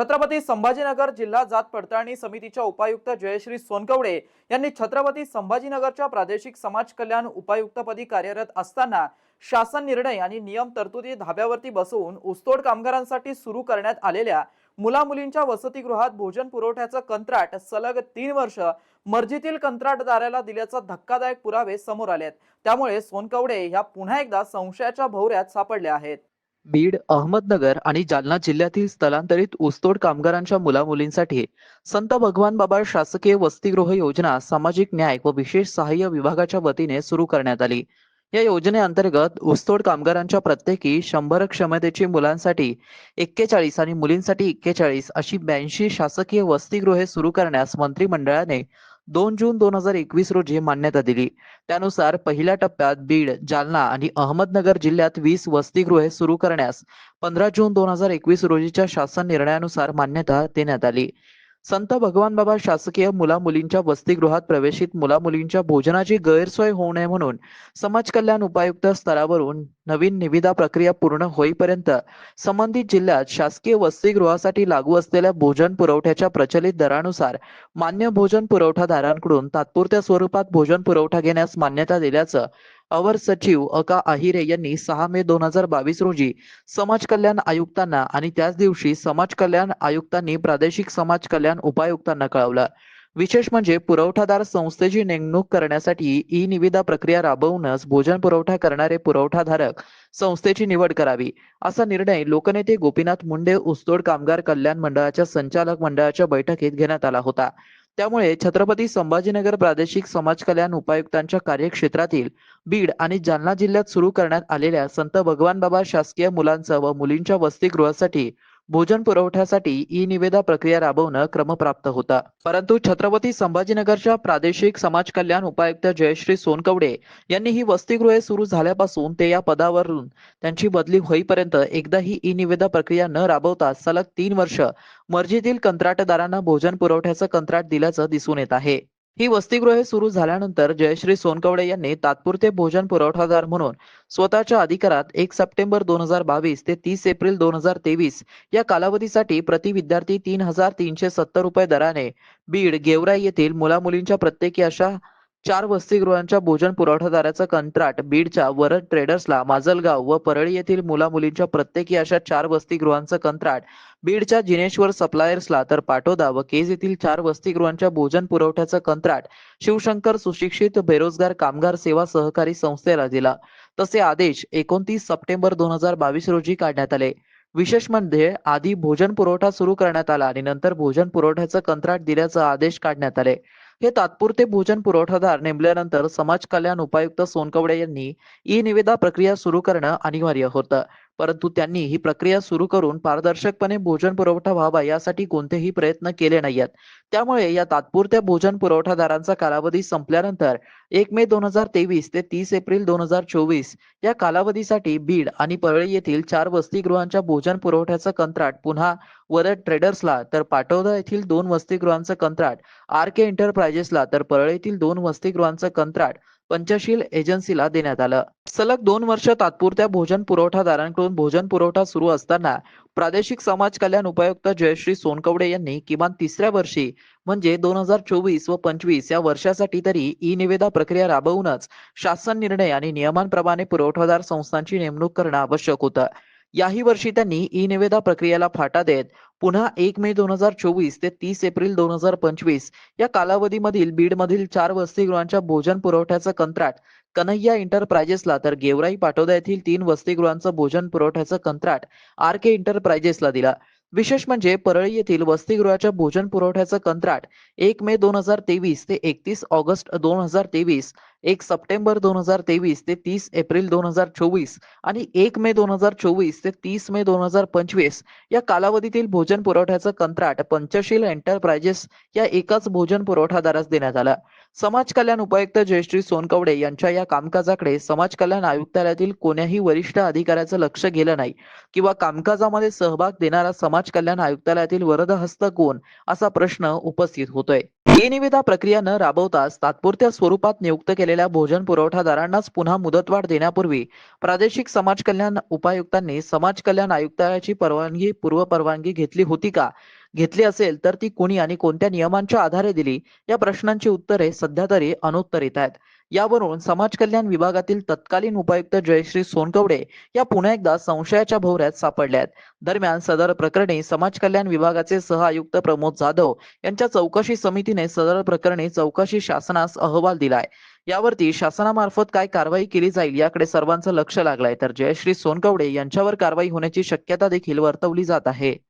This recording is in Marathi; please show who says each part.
Speaker 1: छत्रपती संभाजीनगर जिल्हा जात पडताळणी समितीच्या उपायुक्त जयश्री सोनकवडे यांनी छत्रपती संभाजीनगरच्या प्रादेशिक समाज कल्याण उपायुक्तपदी कार्यरत असताना शासन निर्णय आणि नियम तरतुदी धाब्यावरती बसवून ऊसतोड कामगारांसाठी सुरू करण्यात आलेल्या मुला मुलींच्या वसतिगृहात भोजन पुरवठ्याचं कंत्राट सलग तीन वर्ष मर्जीतील कंत्राटदाराला दिल्याचा धक्कादायक पुरावे समोर आले आहेत त्यामुळे सोनकवडे ह्या पुन्हा एकदा संशयाच्या भोवऱ्यात सापडल्या आहेत.
Speaker 2: बीड अहमदनगर आणि जालना जिल्ह्यातील स्थलांतरित ऊसतोड कामगारांच्या मुलामुलींसाठी संत भगवान बाबा शासकीय वसतिगृह योजना सामाजिक न्याय व विशेष सहाय्य विभागाच्या वतीने सुरू करण्यात आली. या योजनेअंतर्गत ऊसतोड कामगारांच्या प्रत्येकी शंभर क्षमतेची मुलांसाठी एक्केचाळीस आणि मुलींसाठी एक्केचाळीस अशी ब्याऐंशी शासकीय वसतिगृहे सुरू करण्यास मंत्रिमंडळाने दोन जून दोन हजार एकवीस रोजी मान्यता दिली. त्यानुसार पहिल्या टप्प्यात बीड जालना आणि अहमदनगर जिल्ह्यात वीस वसतिगृहे सुरू करण्यास पंधरा जून दोन हजार एकवीस रोजीच्या शासन निर्णयानुसार मान्यता देण्यात आली. संत भगवान बाबा शासकीय मुला मुलींच्या वसतिगृहात प्रवेशित मुला मुलींच्या भोजनाची गैरसोय होऊ नये म्हणून समाज कल्याण उपायुक्त स्तरावरून नवीन निविदा प्रक्रिया पूर्ण होईपर्यंत संबंधित जिल्ह्यात शासकीय वसतिगृहासाठी लागू असलेल्या भोजन पुरवठ्याच्या प्रचलित दरानुसार मान्य भोजन पुरवठादारांकडून तात्पुरत्या स्वरूपात भोजन पुरवठा घेण्यास मान्यता दिल्याचं अवर सचिव अका आहिरे यांनी सहा मे दोन हजार बावीस रोजी समाज कल्याण आयुक्तांना आणि त्याच दिवशी समाज कल्याण आयुक्तांनी प्रादेशिक समाज कल्याण उपायुक्तांना कळवलं. विशेष म्हणजे पुरवठादार संस्थेची नेमणूक करण्यासाठी ई निविदा प्रक्रिया राबवूनच भोजन पुरवठा करणारे पुरवठाधारक संस्थेची निवड करावी असा निर्णय लोकनेते गोपीनाथ मुंडे ऊसतोड कामगार कल्याण मंडळाच्या संचालक मंडळाच्या बैठकीत घेण्यात आला होता. त्यामुळे छत्रपती संभाजीनगर प्रादेशिक समाज कल्याण उपायुक्तांच्या कार्यक्षेत्रातील बीड आणि जालना जिल्ह्यात सुरू करण्यात आलेल्या संत भगवान बाबा शासकीय मुलांचं व मुलींच्या वसतिगृहासाठी भोजन पुरवठ्यासाठी ई निवेदा प्रक्रिया राबवणं क्रमप्राप्त होता. परंतु छत्रपती संभाजीनगरच्या प्रादेशिक समाज कल्याण उपायुक्त जयश्री सोनकवडे यांनी ही वसतिगृहे सुरू झाल्यापासून ते या पदावरून त्यांची बदली होईपर्यंत एकदाही ई निवेदा प्रक्रिया न राबवता सलग तीन वर्ष मर्जीतील कंत्राटदारांना भोजन पुरवठ्याचं कंत्राट दिल्याचं दिसून येत आहे. ही वसतिगृहे सुरू झाल्यानंतर जयश्री सोनकवडे यांनी तात्पुरते भोजन पुरवठादार म्हणून स्वतःच्या अधिकारात एक सप्टेंबर दोन हजार बावीस ते तीस एप्रिल दोन हजार तेवीस या कालावधीसाठी प्रति विद्यार्थी तीन हजार तीनशे सत्तर रुपये दराने बीड गेवराई येथील मुलामुलींच्या प्रत्येकी अशा चार वसतिगृहांच्या भोजन पुरवठादाराचं कंत्राट बीडच्या वरद ट्रेडर्सला माजलगाव व परळी येथील मुलामुलींच्या प्रत्येकी अशा चार वसतिगृहांचं कंत्राट बीडच्या जिनेश्वर सप्लायर्सला तर पाटोदा व केज येथील चार वसतिगृहांच्या भोजन पुरवठ्याचं कंत्राट शिवशंकर सुशिक्षित बेरोजगार कामगार सेवा सहकारी संस्थेला दिला. तसे आदेश एकोणतीस सप्टेंबर दोन हजार बावीस रोजी काढण्यात आले. विशेष म्हणजे आधी भोजन पुरवठा सुरू करण्यात आला आणि नंतर भोजन पुरवठ्याचं कंत्राट दिल्याचा आदेश काढण्यात आले. हे तात्पुरते भोजन पुरवठादार नेमल्यानंतर समाज कल्याण उपायुक्त सोनकवडे यांनी ई निविदा प्रक्रिया सुरू करणं अनिवार्य होतं. परंतु त्यांनी ही प्रक्रिया सुरू करून पारदर्शकपणे भोजन पुरवठा व्हावा यासाठी कोणतेही प्रयत्न केले नाहीत त्यामुळे या तात्पुरत्या भोजन पुरवठादारांचा कालावधी संपल्यानंतर एक मे दोन हजार तेवीस ते तीस एप्रिल दोन हजार चोवीस या कालावधीसाठी बीड आणि परळी येथील चार वसतिगृहांच्या भोजन पुरवठ्याचं कंत्राट पुन्हा वरद ट्रेडर्सला तर पाटोदा येथील दोन वसतिगृहांचं कंत्राट आर के एंटरप्राइजेसला तर परळीतील दोन वसतिगृहांचं कंत्राट पंचशील एजन्सीला देण्यात आलं. सलग दोन वर्ष तात्पुरत्या भोजन पुरवठादारांकडून भोजन पुरवठा सुरू असताना प्रादेशिक समाज कल्याण उपायुक्त जयश्री सोनकवडे यांनी किमान तिसऱ्या वर्षी म्हणजे दोन हजार चोवीस व पंचवीस या वर्षासाठी तरी ई निवेदा प्रक्रिया राबवूनच शासन निर्णय आणि नियमांप्रमाणे पुरवठादार संस्थांची नेमणूक करणं आवश्यक होतं. याही वर्षी त्यांनी ई निवेदा प्रक्रियेला फाटा देत पुन्हा एक मे दोन हजार चोवीस ते तीस एप्रिल दोन हजार पंचवीस या कालावधीमधील बीडमधील चार वसतिगृहांच्या भोजन पुरवठ्याचं कंत्राट कन्हैया एंटरप्राइजेसला तर गेवराई पाटोदा येथील तीन वसतिगृहांचं भोजन पुरवठ्याचं कंत्राट आर के इंटरप्रायजेसला दिला. विशेष म्हणजे परळी येथील वसतिगृहाच्या भोजन पुरवठ्याचं कंत्राट एक मे दोन हजार तेवीस ते एकतीस ऑगस्ट दोन हजार तेवीस एक सप्टेंबर दोन हजार तेवीस ते तीस एप्रिल दोन हजार चोवीस आणि एक मे दोन हजार चोवीस ते तीस मे दोन हजार पंचवीस या कालावधीतील भोजन पुरवठ्याचं कंत्राट पंचशील एंटरप्राइजेस या एकाच भोजन पुरवठादारास देण्यात आलं. समाज कल्याण उपायुक्त जयश्री सोनकवडे यांच्या या कामकाजाकडे समाज कल्याण आयुक्तालयातील कोण्याही वरिष्ठ अधिकाऱ्याचं लक्ष गेलं नाही किंवा कामकाजामध्ये सहभाग देणारा समाज कल्याण आयुक्तालयातील वरदहस्त कोण असा प्रश्न उपस्थित होतोय. ही निविदा प्रक्रिया न राबवताच तात्पुरत्या स्वरूपात नियुक्त केलेल्या भोजन पुरवठादारांनाच पुन्हा मुदतवाढ देण्यापूर्वी प्रादेशिक समाज कल्याण उपायुक्तांनी समाज कल्याण आयुक्तालयाची परवानगी पूर्व परवानगी घेतली होती का? घेतली असेल तर ती कुणी आणि कोणत्या नियमांच्या आधारे दिली? या प्रश्नांची उत्तरे सध्या तरी अनुत्तरित आहेत. यावरून समाज कल्याण विभागातील तत्कालीन उपायुक्त जयश्री सोनकवडे या पुन्हा एकदा संशयाच्या भोवऱ्यात सापडल्या आहेत. दरम्यान सदर प्रकरणी समाज कल्याण विभागाचे सहआयुक्त प्रमोद जाधव यांच्या चौकशी समितीने सदर प्रकरणी चौकशी शासनास अहवाल दिलाय. यावरती शासनामार्फत काय कारवाई केली जाईल याकडे सर्वांचं लक्ष लागलंय तर जयश्री सोनकवडे यांच्यावर कारवाई होण्याची शक्यता देखील वर्तवली जात आहे.